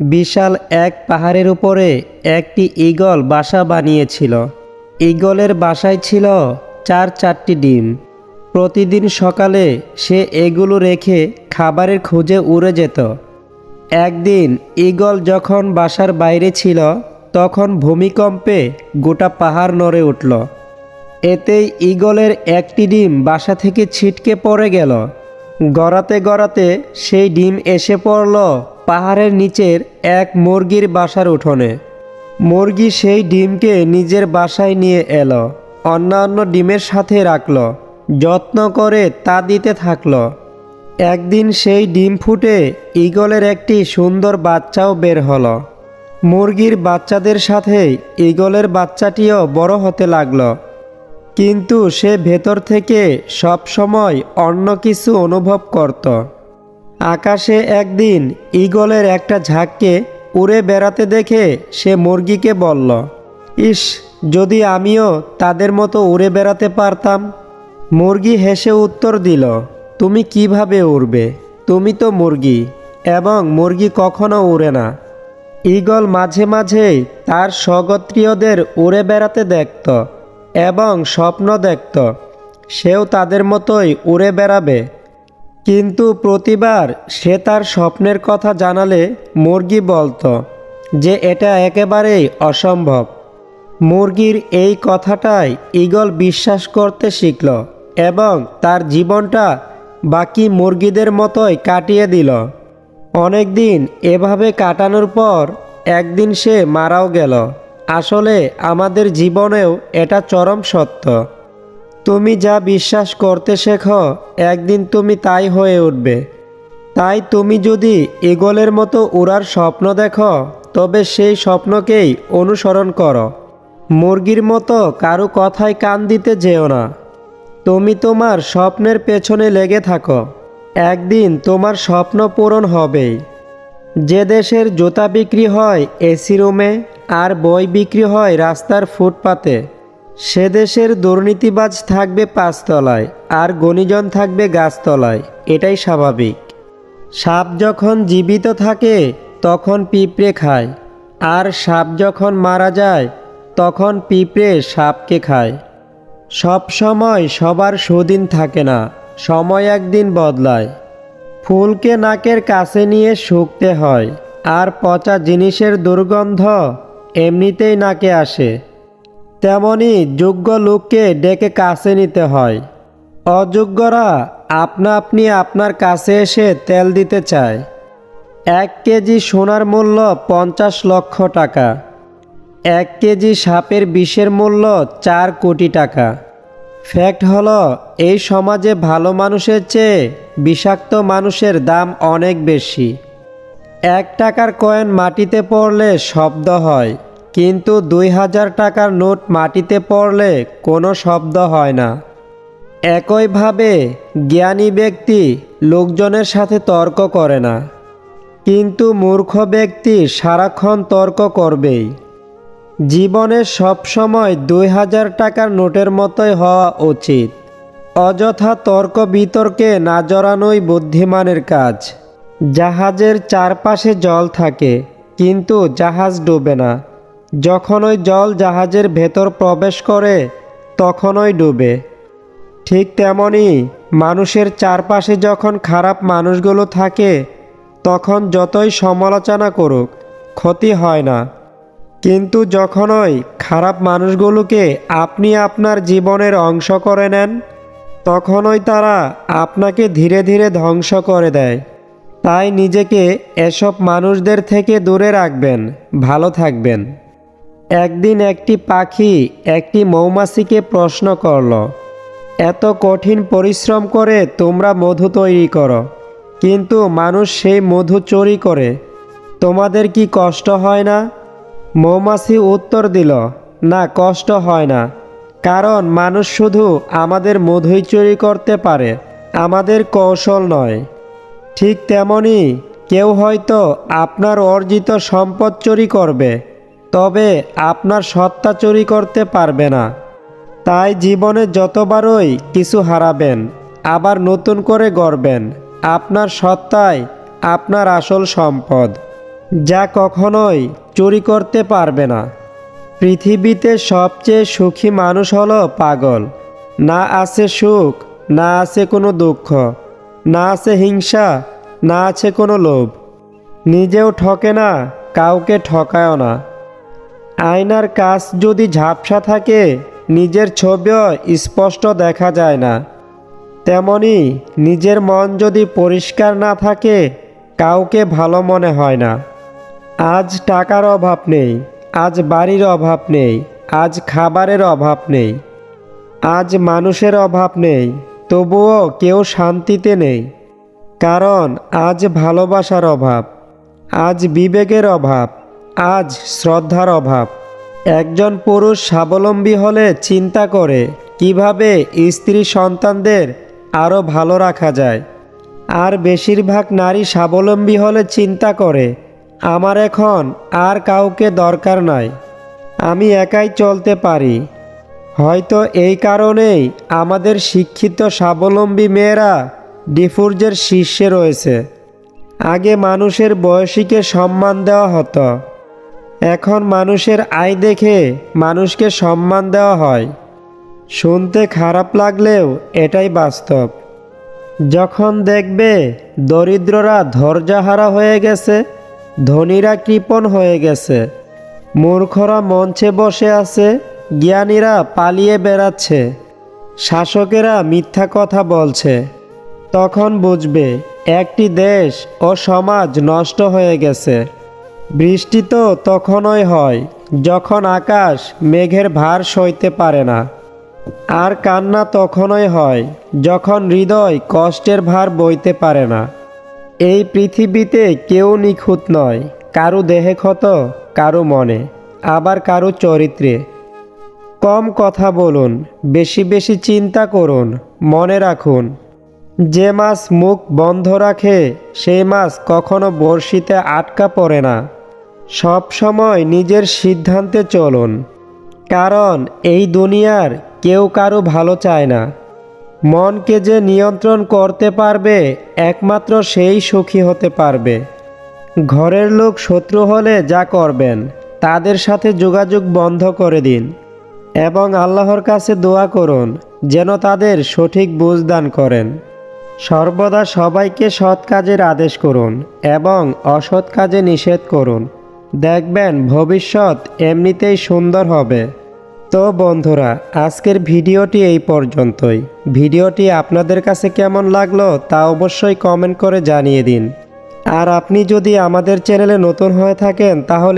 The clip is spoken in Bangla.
বিশাল এক পাহাড়ের উপরে একটি ঈগল বাসা বানিয়েছিল। ঈগলের বাসায় ছিল চার চারটি ডিম। প্রতিদিন সকালে সে এগুলো রেখে খাবারের খোঁজে উড়ে যেত। একদিন ঈগল যখন বাসার বাইরে ছিল, তখন ভূমিকম্পে গোটা পাহাড় নড়ে উঠল। এতেই ঈগলের একটি ডিম বাসা থেকে ছিটকে পড়ে গেল। গড়াতে গড়াতে সেই ডিম এসে পড়ল পাহাড়ের নিচের এক মুরগির বাসার উঠোনে। মুরগি সেই ডিমকে নিজের বাসায় নিয়ে এলো, অন্যান্য ডিমের সাথে রাখল, যত্ন করে তা দিতে থাকল। একদিন সেই ডিম ফুটে ঈগলের একটি সুন্দর বাচ্চাও বের হলো। মুরগির বাচ্চাদের সাথে ঈগলের বাচ্চাটিও বড় হতে লাগল। কিন্তু সে ভেতর থেকে সব সময় অন্য কিছু অনুভব করত। আকাশে একদিন ঈগলের একটা ঝাঁককে উড়ে বেড়াতে দেখে সে মুরগিকে বলল, ইস, যদি আমিও তাদের মতো উড়ে বেড়াতে পারতাম? মুরগি হেসে উত্তর দিল, তুমি কীভাবে উড়বে? তুমি তো মুরগি, এবং মুরগি কখনো উড়ে না। ঈগল মাঝে মাঝেই তার স্বগোত্রীয়দের উড়ে বেড়াতে দেখত এবং স্বপ্ন দেখত, সেও তাদের মতোই উড়ে বেড়াবে। কিন্তু প্রতিবার সে তার স্বপ্নের কথা জানালে মুরগি বলতো যে এটা একেবারেই অসম্ভব। মুরগির এই কথাটাই ঈগল বিশ্বাস করতে শিখল এবং তার জীবনটা বাকি মুরগিদের মতোই কাটিয়ে দিল। অনেক দিন এভাবে কাটানোর পর একদিন সে মারাও গেল। আসলে আমাদের জীবনেও এটা চরম সত্য। তুমি যা বিশ্বাস করতে শেখো, একদিন তুমি তাই হয়ে উঠবে। তাই তুমি যদি ঈগলের মতো উড়ার স্বপ্ন দেখো, তবে সেই স্বপ্নকেই অনুসরণ করো। মুরগির মতো কারও কথায় কান দিতে যেও না। তুমি তোমার স্বপ্নের পেছনে লেগে থাকো। একদিন তোমার স্বপ্ন পূরণ হবেই। যে দেশের জুতা বিক্রি হয় এসি রুমে, আর বই বিক্রি হয় রাস্তার ফুটপাতে। সে দেশের দুর্নীতিবাজ থাকবে পাঁচতলায় আর গণিজন থাকবে গাছতলায়। এটাই স্বাভাবিক। সাপ যখন জীবিত থাকে, তখন পিঁপড়ে খায়। আর সাপ যখন মারা যায়, তখন পিঁপড়ে সাপকে খায়। সব সময় সবার সুদিন থাকে না, সময় একদিন বদলায়। ফুলকে নাকের কাছে নিয়ে শুকতে হয়, আর পচা জিনিসের দুর্গন্ধ এমনিতেই নাকে আসে। তেমনি যোগ্য লোককে ডেকে কাছে নিতে হয়। অযোগ্যরা আপনা আপনি আপনার কাছে এসে তেল দিতে চায়। এক কেজি সোনার মূল্য পঞ্চাশ লক্ষ টাকা। এক কেজি সাপের বিষের মূল্য চার কোটি টাকা। ফ্যাক্ট হলো, এই সমাজে ভালো মানুষের চেয়ে বিষাক্ত মানুষের দাম অনেক বেশি। এক টাকার কয়েন মাটিতে পড়লে শব্দ হয়। কিন্তু দুই হাজার টাকার নোট মাটিতে পড়লে কোনো শব্দ হয় না। একইভাবে জ্ঞানী ব্যক্তি লোকজনের সাথে তর্ক করে না। কিন্তু মূর্খ ব্যক্তি সারাক্ষণ তর্ক করবেই। জীবনে সবসময় দুই হাজার টাকার নোটের মতোই হওয়া উচিত। অযথা তর্ক বিতর্কে না জড়ানোই বুদ্ধিমানের কাজ। জাহাজের চারপাশে জল থাকে, কিন্তু জাহাজ ডুবে না। যখন ওই জল জাহাজের ভেতর প্রবেশ করে, তখনই ডুবে। ঠিক তেমনই মানুষের চারপাশে যখন খারাপ মানুষগুলো থাকে, তখন যতই সমালোচনা করুক, ক্ষতি হয় না। কিন্তু যখনই খারাপ মানুষগুলোকে আপনি আপনার জীবনের অংশ করে নেন, তখনই তারা আপনাকে ধীরে ধীরে ধ্বংস করে দেয়। তাই নিজেকে এসব মানুষদের থেকে দূরে রাখবেন, ভালো থাকবেন। একদিন একটি পাখি একটি মৌমাছিকে প্রশ্ন করল, এত কঠিন পরিশ্রম করে তোমরা মধু তৈরি করো, কিন্তু মানুষ সেই মধু চুরি করে, তোমাদের কি কষ্ট হয় না? মৌমাছি উত্তর দিল, না, কষ্ট হয় না, কারণ মানুষ শুধু আমাদের মধুই চুরি করতে পারে, আমাদের কৌশল নয়। ঠিক তেমনি কেউ হয়তো আপনার অর্জিত সম্পদ চুরি করবে। তবে আপনার সত্তা চুরি করতে পারবে না। তাই জীবনে যতবারই কিছু হারাবেন, আবার নতুন করে গড়বেন, আপনার সত্তাই আপনার আসল সম্পদ, যা কখনোই চুরি করতে পারবে না। পৃথিবীতে সবচেয়ে সুখী মানুষ হলো পাগল। না আছে সুখ, না আছে কোনো দুঃখ, না আছে হিংসা, না আছে কোনো লোভ। নিজেও ঠকে না, কাউকে ঠকায়ও না। আয়নার কাজ যদি ঝাপসা থাকে, নিজের ছবিও স্পষ্ট দেখা যায় না। তেমনি নিজের মন যদি পরিষ্কার না থাকে, কাউকে ভালো মনে হয় না। আজ টাকার অভাব নেই, আজ বাড়ির অভাব নেই, আজ খাবারের অভাব নেই, আজ মানুষের অভাব নেই, তবুও কেউ শান্তিতে নেই। কারণ আজ ভালোবাসার অভাব, আজ বিবেকের অভাব আজ শ্রদ্ধার অভাব। একজন পুরুষ স্বাবলম্বী হলে চিন্তা করে কীভাবে স্ত্রী সন্তানদের আরও ভালো রাখা যায়। আর বেশিরভাগ নারী স্বাবলম্বী হলে চিন্তা করে, আমার এখন আর কাউকে দরকার নাই, আমি একাই চলতে পারি। হয়তো এই কারণেই আমাদের শিক্ষিত স্বাবলম্বী মেয়েরা ডিফুর্জের শীর্ষে রয়েছে। আগে মানুষের বয়সীকে সম্মান দেওয়া হতো। এখন মানুষের আয় দেখে মানুষকে সম্মান দেওয়া হয়। শুনতে খারাপ লাগলেও এটাই বাস্তব। যখন দেখবে দরিদ্ররা ধৈর্যহারা হয়ে গেছে, ধনীরা কৃপণ হয়ে গেছে, মূর্খরা মঞ্চে বসে আছে, জ্ঞানীরা পালিয়ে বেড়াচ্ছে, শাসকেরা মিথ্যা কথা বলছে, তখন বুঝবে একটি দেশ ও সমাজ নষ্ট হয়ে গেছে। বৃষ্টি তো তখনই হয় যখন আকাশ মেঘের ভার সইতে পারে না। আর কান্না তখনই হয় যখন হৃদয় কষ্টের ভার বইতে পারে না। এই পৃথিবীতে কেউ নিখুঁত নয়, কারও দেহে ক্ষত, কারও মনে, আবার কারও চরিত্রে। কম কথা বলুন, বেশি বেশি চিন্তা করুন, মনে রাখুন, যে মাছ মুখ বন্ধ রাখে, সেই মাছ কখনো বড়শিতে আটকা পড়ে না। সব সময় নিজের সিদ্ধান্তে চলুন, কারণ এই দুনিয়ার কেউ কারও ভালো চায় না। মনকে যে নিয়ন্ত্রণ করতে পারবে, একমাত্র সেই সুখী হতে পারবে। ঘরের লোক শত্রু হলে যা করবেন, তাদের সাথে যোগাযোগ বন্ধ করে দিন এবং আল্লাহর কাছে দোয়া করুন, যেন তাদের সঠিক বুঝদান করেন। সর্বদা সবাইকে সৎ কাজের আদেশ করুন এবং অসৎ কাজে নিষেধ করুন। দেখবেন ভবিষ্যৎ এমনিতেই সুন্দর হবে। তো বন্ধুরা, আজকের ভিডিওটি এই পর্যন্তই। ভিডিওটি আপনাদের কাছে কেমন লাগল তা অবশ্যই কমেন্ট করে জানিয়ে দিন। আর আপনি যদি আমাদের চ্যানেলে নতুন হয়ে থাকেন তাহলে